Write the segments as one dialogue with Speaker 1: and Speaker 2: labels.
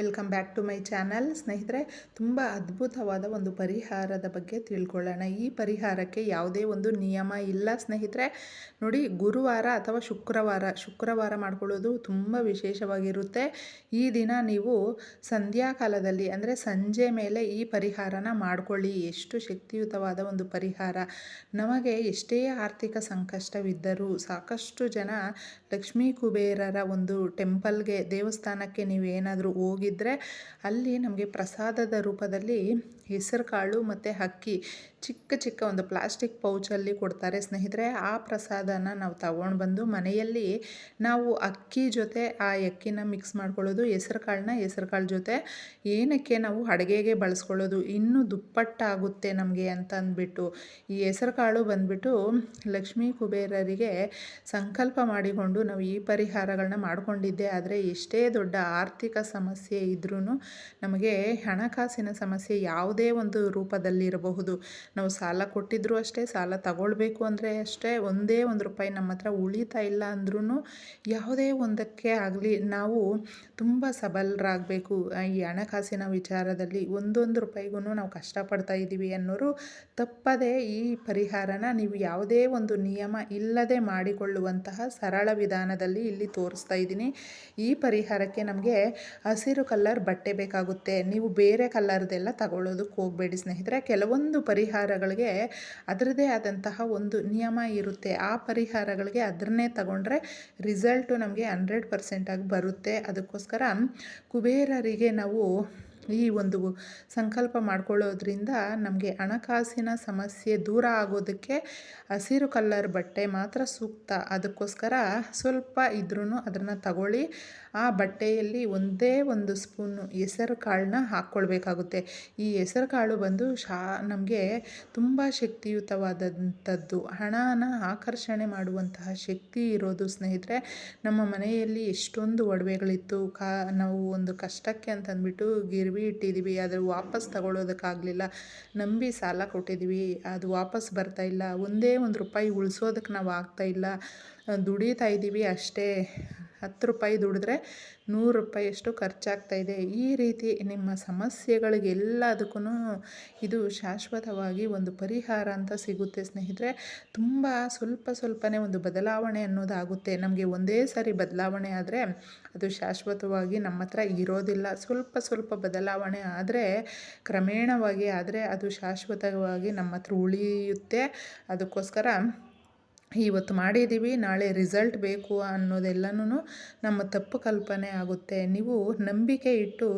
Speaker 1: Welcome back to my channel. ಸ್ನೇಹಿತರೆ, ತುಂಬ ಅದ್ಭುತವಾದ ಒಂದು ಪರಿಹಾರದ ಬಗ್ಗೆ ತಿಳ್ಕೊಳ್ಳೋಣ. ಈ ಪರಿಹಾರಕ್ಕೆ ಯಾವುದೇ ಒಂದು ನಿಯಮ ಇಲ್ಲ ಸ್ನೇಹಿತರೆ. ನೋಡಿ, ಗುರುವಾರ ಅಥವಾ ಶುಕ್ರವಾರ ಶುಕ್ರವಾರ ಮಾಡ್ಕೊಳ್ಳೋದು ತುಂಬ ವಿಶೇಷವಾಗಿರುತ್ತೆ. ಈ ದಿನ ನೀವು ಸಂಧ್ಯಾಕಾಲದಲ್ಲಿ, ಅಂದರೆ ಸಂಜೆ ಮೇಲೆ ಈ ಪರಿಹಾರನ ಮಾಡ್ಕೊಳ್ಳಿ. ಎಷ್ಟು ಶಕ್ತಿಯುತವಾದ ಒಂದು ಪರಿಹಾರ. ನಮಗೆ ಎಷ್ಟೇ ಆರ್ಥಿಕ ಸಂಕಷ್ಟವಿದ್ದರೂ ಸಾಕಷ್ಟು ಜನ ಲಕ್ಷ್ಮೀ ಕುಬೇರರ ಒಂದು ಟೆಂಪಲ್ಗೆ, ದೇವಸ್ಥಾನಕ್ಕೆ ನೀವೇನಾದರೂ ಹೋಗಿದ್ದರೆ ಅಲ್ಲಿ ನಮಗೆ ಪ್ರಸಾದದ ರೂಪದಲ್ಲಿ ಹೆಸರು ಕಾಳು ಮತ್ತು ಅಕ್ಕಿ ಚಿಕ್ಕ ಚಿಕ್ಕ ಒಂದು ಪ್ಲಾಸ್ಟಿಕ್ ಪೌಚಲ್ಲಿ ಕೊಡ್ತಾರೆ ಸ್ನೇಹಿತರೆ. ಆ ಪ್ರಸಾದನ ನಾವು ತಗೊಂಡು ಬಂದು ಮನೆಯಲ್ಲಿ ನಾವು ಅಕ್ಕಿ ಜೊತೆ ಆ ಅಕ್ಕಿನ ಮಿಕ್ಸ್ ಮಾಡ್ಕೊಳ್ಳೋದು, ಹೆಸರು ಕಾಳನ್ನ ಹೆಸರು ಕಾಳು ಜೊತೆ ಏನಕ್ಕೆ ನಾವು ಅಡುಗೆಗೆ ಬಳಸ್ಕೊಳ್ಳೋದು, ಇನ್ನೂ ದುಪ್ಪಟ್ಟಾಗುತ್ತೆ ನಮಗೆ ಅಂತ ಅಂದ್ಬಿಟ್ಟು ಈ ಹೆಸರು ಕಾಳು ಬಂದ್ಬಿಟ್ಟು ಲಕ್ಷ್ಮೀ ಕುಬೇರರಿಗೆ ಸಂಕಲ್ಪ ಮಾಡಿಕೊಂಡು ನಾವು ಈ ಪರಿಹಾರಗಳನ್ನ ಮಾಡಿಕೊಂಡಿದ್ದೆ. ಆದರೆ ಎಷ್ಟೇ ದೊಡ್ಡ ಆರ್ಥಿಕ ಸಮಸ್ಯೆ ಇದ್ರೂ ನಮಗೆ ಹಣಕಾಸಿನ ಸಮಸ್ಯೆ ಯಾವುದೇ ಒಂದು ರೂಪದಲ್ಲಿ ಇರಬಹುದು ನಾವು ಸಾಲ ಕೊಟ್ಟಿದ್ರೂ ಅಷ್ಟೇ, ಸಾಲ ತಗೊಳ್ಬೇಕು ಅಂದರೆ ಅಷ್ಟೇ, ಒಂದೇ ಒಂದು ರೂಪಾಯಿ ನಮ್ಮ ಹತ್ರ ಉಳಿತಾ ಇಲ್ಲ ಅಂದ್ರೂ ಯಾವುದೇ ಒಂದಕ್ಕೆ ಆಗಲಿ ನಾವು ತುಂಬ ಸಬಲರಾಗಬೇಕು. ಈ ಹಣಕಾಸಿನ ವಿಚಾರದಲ್ಲಿ ಒಂದೊಂದು ರೂಪಾಯಿಗೂ ನಾವು ಕಷ್ಟಪಡ್ತಾ ಇದ್ದೀವಿ ಅನ್ನೋರು ತಪ್ಪದೇ ಈ ಪರಿಹಾರನ ನೀವು ಯಾವುದೇ ಒಂದು ನಿಯಮ ಇಲ್ಲದೆ ಮಾಡಿಕೊಳ್ಳುವಂತಹ ಸರಳ ವಿಧಾನದಲ್ಲಿ ಇಲ್ಲಿ ತೋರಿಸ್ತಾ ಇದ್ದೀನಿ. ಈ ಪರಿಹಾರಕ್ಕೆ ನಮಗೆ ಹಸಿರು ಕಲರ್ ಬಟ್ಟೆ ಬೇಕಾಗುತ್ತೆ. ನೀವು ಬೇರೆ ಕಲರ್ದೆಲ್ಲ ಹೋಗಬೇಡಿ ಸ್ನೇಹಿತರೆ. ಕೆಲವೊಂದು ಪರಿಹಾರಗಳಿಗೆ ಅದರದೇ ಆದಂತಹ ಒಂದು ನಿಯಮ ಇರುತ್ತೆ. ಆ ಪರಿಹಾರಗಳಿಗೆ ಅದನ್ನೇ ತಗೊಂಡ್ರೆ ರಿಸಲ್ಟು ನಮಗೆ ಹಂಡ್ರೆಡ್ ಪರ್ಸೆಂಟಾಗಿ ಬರುತ್ತೆ. ಅದಕ್ಕೋಸ್ಕರ ಕುಬೇರರಿಗೆ ನಾವು ಈ ಒಂದು ಸಂಕಲ್ಪ ಮಾಡ್ಕೊಳ್ಳೋದ್ರಿಂದ ನಮಗೆ ಹಣಕಾಸಿನ ಸಮಸ್ಯೆ ದೂರ ಆಗೋದಕ್ಕೆ ಹಸಿರು ಕಲ್ಲರ್ ಬಟ್ಟೆ ಮಾತ್ರ ಸೂಕ್ತ. ಅದಕ್ಕೋಸ್ಕರ ಸ್ವಲ್ಪ ಇದ್ರೂ ಅದನ್ನು ತಗೊಳ್ಳಿ. ಆ ಬಟ್ಟೆಯಲ್ಲಿ ಒಂದೇ ಒಂದು ಸ್ಪೂನು ಹೆಸರು ಕಾಳನ್ನ ಹಾಕ್ಕೊಳ್ಬೇಕಾಗುತ್ತೆ. ಈ ಹೆಸರು ಕಾಳು ಬಂದು ಶಾ, ನಮಗೆ ತುಂಬ ಶಕ್ತಿಯುತವಾದಂಥದ್ದು. ಹಣನ ಆಕರ್ಷಣೆ ಮಾಡುವಂತಹ ಶಕ್ತಿ ಇರೋದು ಸ್ನೇಹಿತರೆ, ನಮ್ಮ ಮನೆಯಲ್ಲಿ ಎಷ್ಟೊಂದು ಒಡವೆಗಳಿತ್ತು. ಕಾ, ನಾವು ಒಂದು ಕಷ್ಟಕ್ಕೆ ಅಂತಂದ್ಬಿಟ್ಟು ಗಿರ್ವಿ ಇಟ್ಟಿದ್ದೀವಿ, ಆದರೆ ವಾಪಸ್ ತಗೊಳ್ಳೋದಕ್ಕಾಗಲಿಲ್ಲ. ನಂಬಿ ಸಾಲ ಕೊಟ್ಟಿದ್ದೀವಿ, ಅದು ವಾಪಸ್ ಇಲ್ಲ. ಒಂದೇ ಒಂದು ರೂಪಾಯಿ ಉಳಿಸೋದಕ್ಕೆ ನಾವು ಆಗ್ತಾಯಿಲ್ಲ ದುಡಿತಾ ಇದ್ದೀವಿ ಅಷ್ಟೇ. ಹತ್ತು ರೂಪಾಯಿ ದುಡಿದ್ರೆ ನೂರು ರೂಪಾಯಿಯಷ್ಟು ಖರ್ಚಾಗ್ತಾಯಿದೆ ಈ ರೀತಿ ನಿಮ್ಮ ಸಮಸ್ಯೆಗಳಿಗೆಲ್ಲದಕ್ಕೂ ಇದು ಶಾಶ್ವತವಾಗಿ ಒಂದು ಪರಿಹಾರ ಅಂತ ಸಿಗುತ್ತೆ ಸ್ನೇಹಿತರೆ. ತುಂಬ ಸ್ವಲ್ಪ ಸ್ವಲ್ಪನೇ ಒಂದು ಬದಲಾವಣೆ ಅನ್ನೋದಾಗುತ್ತೆ. ನಮಗೆ ಒಂದೇ ಸಾರಿ ಬದಲಾವಣೆ ಆದರೆ ಅದು ಶಾಶ್ವತವಾಗಿ ನಮ್ಮ ಹತ್ರ ಇರೋದಿಲ್ಲ. ಸ್ವಲ್ಪ ಸ್ವಲ್ಪ ಬದಲಾವಣೆ ಆದರೆ, ಕ್ರಮೇಣವಾಗಿ ಆದರೆ ಅದು ಶಾಶ್ವತವಾಗಿ ನಮ್ಮ ಹತ್ರ ಉಳಿಯುತ್ತೆ. ಅದಕ್ಕೋಸ್ಕರ ಇವತ್ತು ಮಾಡಿದ್ದೀವಿ, ನಾಳೆ ರಿಸಲ್ಟ್ ಬೇಕು ಅನ್ನೋದೆಲ್ಲನೂ ನಮ್ಮ ತಪ್ಪು ಕಲ್ಪನೆ ಆಗುತ್ತೆ. ನೀವು ನಂಬಿಕೆ ಇಟ್ಟು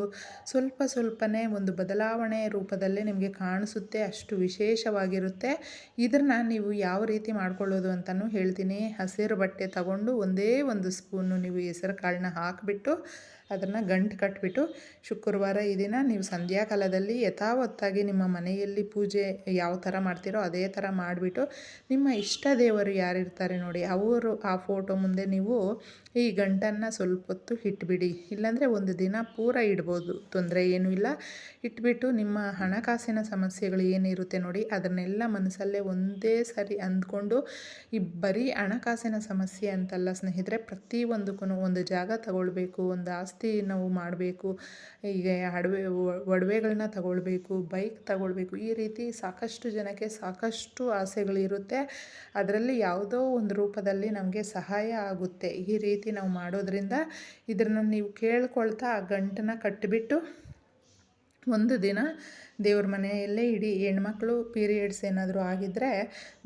Speaker 1: ಸ್ವಲ್ಪ ಸ್ವಲ್ಪನೇ ಒಂದು ಬದಲಾವಣೆ ರೂಪದಲ್ಲೇ ನಿಮಗೆ ಕಾಣಿಸುತ್ತೆ, ಅಷ್ಟು ವಿಶೇಷವಾಗಿರುತ್ತೆ. ಇದನ್ನು ನೀವು ಯಾವ ರೀತಿ ಮಾಡ್ಕೊಳ್ಳೋದು ಅಂತಲೂ ಹೇಳ್ತೀನಿ. ಹಸಿರು ಬಟ್ಟೆ ತಗೊಂಡು ಒಂದೇ ಒಂದು ಸ್ಪೂನು ನೀವು ಹೆಸರು ಕಾಳನ್ನ ಹಾಕಿಬಿಟ್ಟು ಅದನ್ನು ಗಂಟು ಕಟ್ಬಿಟ್ಟು ಶುಕ್ರವಾರ ಈ ದಿನ ನೀವು ಸಂಧ್ಯಾಕಾಲದಲ್ಲಿ ಯಥಾವತ್ತಾಗಿ ನಿಮ್ಮ ಮನೆಯಲ್ಲಿ ಪೂಜೆ ಯಾವ ಥರ ಮಾಡ್ತೀರೋ ಅದೇ ಥರ ಮಾಡಿಬಿಟ್ಟು ನಿಮ್ಮ ಇಷ್ಟ ದೇವರು ಯಾರಿರ್ತಾರೆ ನೋಡಿ, ಅವರು ಆ ಫೋಟೋ ಮುಂದೆ ನೀವು ಈ ಗಂಟನ್ನು ಸ್ವಲ್ಪ ಹೊತ್ತು ಇಟ್ಬಿಡಿ. ಇಲ್ಲಾಂದರೆ ಒಂದು ದಿನ ಪೂರ ಇಡ್ಬೋದು, ತೊಂದರೆ ಏನೂ ಇಲ್ಲ. ಇಟ್ಬಿಟ್ಟು ನಿಮ್ಮ ಹಣಕಾಸಿನ ಸಮಸ್ಯೆಗಳು ಏನಿರುತ್ತೆ ನೋಡಿ, ಅದನ್ನೆಲ್ಲ ಮನಸ್ಸಲ್ಲೇ ಒಂದೇ ಸರಿ ಅಂದ್ಕೊಂಡು ಈ ಬರೀ ಹಣಕಾಸಿನ ಸಮಸ್ಯೆ ಅಂತಲ್ಲ ಸ್ನೇಹಿತರೆ, ಪ್ರತಿಯೊಂದಕ್ಕೂ ಒಂದು ಜಾಗ ತಗೊಳ್ಬೇಕು, ಒಂದು ಆಸ್ತಿ ನಾವು ಮಾಡಬೇಕು. ಈಗ ಅಡವೆ ಒಡವೆಗಳನ್ನ ತಗೊಳ್ಬೇಕು, ಬೈಕ್ ತಗೊಳ್ಬೇಕು, ಈ ರೀತಿ ಸಾಕಷ್ಟು ಜನಕ್ಕೆ ಸಾಕಷ್ಟು ಆಸೆಗಳಿರುತ್ತೆ. ಅದರಲ್ಲಿ ಯಾವುದೋ ಒಂದು ರೂಪದಲ್ಲಿ ನಮಗೆ ಸಹಾಯ ಆಗುತ್ತೆ. ಈ ರೀತಿ ನಾವು ಮಾಡೋದ್ರಿಂದ ಇದನ್ನು ನೀವು ಕೇಳ್ಕೊಳ್ತಾ ಆ ಗಂಟನ್ನ ಕಟ್ಟಿಬಿಟ್ಟು ಒಂದು ದಿನ ದೇವ್ರ ಮನೆಯಲ್ಲೇ ಇಡೀ. ಹೆಣ್ಮಕ್ಳು ಪೀರಿಯಡ್ಸ್ ಏನಾದರೂ ಆಗಿದ್ದರೆ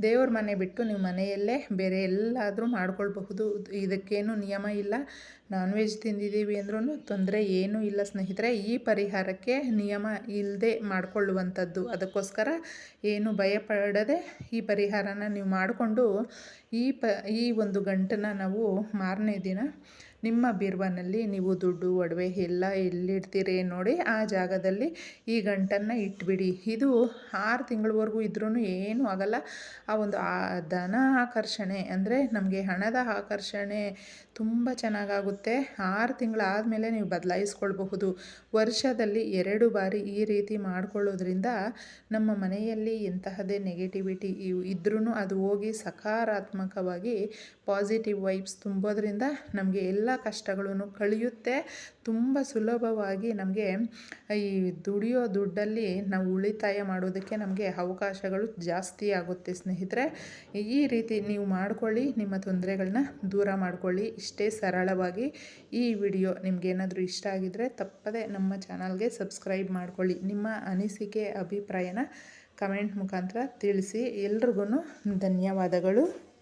Speaker 1: ದೇವ್ರ ಮನೆ ಬಿಟ್ಟು ನೀವು ಮನೆಯಲ್ಲೇ ಬೇರೆ ಎಲ್ಲಾದರೂ ಮಾಡ್ಕೊಳ್ಬಹುದು. ಇದಕ್ಕೇನು ನಿಯಮ ಇಲ್ಲ. ನಾನ್ ವೆಜ್ ತಿಂದಿದ್ದೀವಿ ಅಂದ್ರೂ ತೊಂದರೆ ಏನೂ ಇಲ್ಲ ಸ್ನೇಹಿತರೆ. ಈ ಪರಿಹಾರಕ್ಕೆ ನಿಯಮ ಇಲ್ಲದೆ ಮಾಡಿಕೊಳ್ಳುವಂಥದ್ದು. ಅದಕ್ಕೋಸ್ಕರ ಏನು ಭಯಪಡದೆ ಈ ಪರಿಹಾರನ ನೀವು ಮಾಡಿಕೊಂಡು ಈ ಪ, ಈ ಒಂದು ಗಂಟನ್ನು ನಾವು ಮಾರನೇ ದಿನ ನಿಮ್ಮ ಬೀರ್ವನಲ್ಲಿ ನೀವು ದುಡ್ಡು, ಒಡವೆ ಎಲ್ಲ ಎಲ್ಲಿಡ್ತೀರಿ ನೋಡಿ ಆ ಜಾಗದಲ್ಲಿ ಈ ಗಂಟನ್ನು ಇಟ್ಬಿಡಿ. ಇದು ಆರು ತಿಂಗಳವರೆಗೂ ಇದ್ರೂ ಏನೂ ಆಗಲ್ಲ. ಆ ಒಂದು ಧನ ಆಕರ್ಷಣೆ ಅಂದರೆ ನಮಗೆ ಹಣದ ಆಕರ್ಷಣೆ ತುಂಬ ಚೆನ್ನಾಗಾಗುತ್ತೆ. ಆರು ತಿಂಗಳಾದಮೇಲೆ ನೀವು ಬದಲಾಯಿಸ್ಕೊಳ್ಬಹುದು. ವರ್ಷದಲ್ಲಿ ಎರಡು ಬಾರಿ ಈ ರೀತಿ ಮಾಡಿಕೊಳ್ಳೋದ್ರಿಂದ ನಮ್ಮ ಮನೆಯಲ್ಲಿ ಇಂತಹದೇ ನೆಗೆಟಿವಿಟಿ ಇದ್ರೂ ಅದು ಹೋಗಿ ಸಕಾರಾತ್ಮಕವಾಗಿ ಪಾಸಿಟಿವ್ ವೈಬ್ಸ್ ತುಂಬೋದ್ರಿಂದ ನಮಗೆ ಎಲ್ಲ ಕಷ್ಟಗಳೂ ಕಳೆಯುತ್ತೆ. ತುಂಬ ಸುಲಭವಾಗಿ ನಮಗೆ ಈ ದುಡಿಯೋ ದುಡ್ಡಲ್ಲಿ ನಾವು ಉಳಿತಾಯ ಮಾಡೋದಕ್ಕೆ ನಮಗೆ ಅವಕಾಶಗಳು ಜಾಸ್ತಿ ಆಗುತ್ತೆ ಸ್ನೇಹಿತರೆ. ಈ ರೀತಿ ನೀವು ಮಾಡ್ಕೊಳ್ಳಿ, ನಿಮ್ಮ ತೊಂದರೆಗಳನ್ನ ದೂರ ಮಾಡ್ಕೊಳ್ಳಿ. ಇಷ್ಟೇ ಸರಳವಾಗಿ ಈ ವಿಡಿಯೋ ನಿಮಗೇನಾದರೂ ಇಷ್ಟ ಆಗಿದ್ದರೆ ತಪ್ಪದೆ ನಮ್ಮ ಚಾನಲ್ಗೆ ಸಬ್ಸ್ಕ್ರೈಬ್ ಮಾಡ್ಕೊಳ್ಳಿ. ನಿಮ್ಮ ಅನಿಸಿಕೆ, ಅಭಿಪ್ರಾಯನ ಕಮೆಂಟ್ ಮುಖಾಂತರ ತಿಳಿಸಿ. ಎಲ್ರಿಗೂ ಧನ್ಯವಾದಗಳು.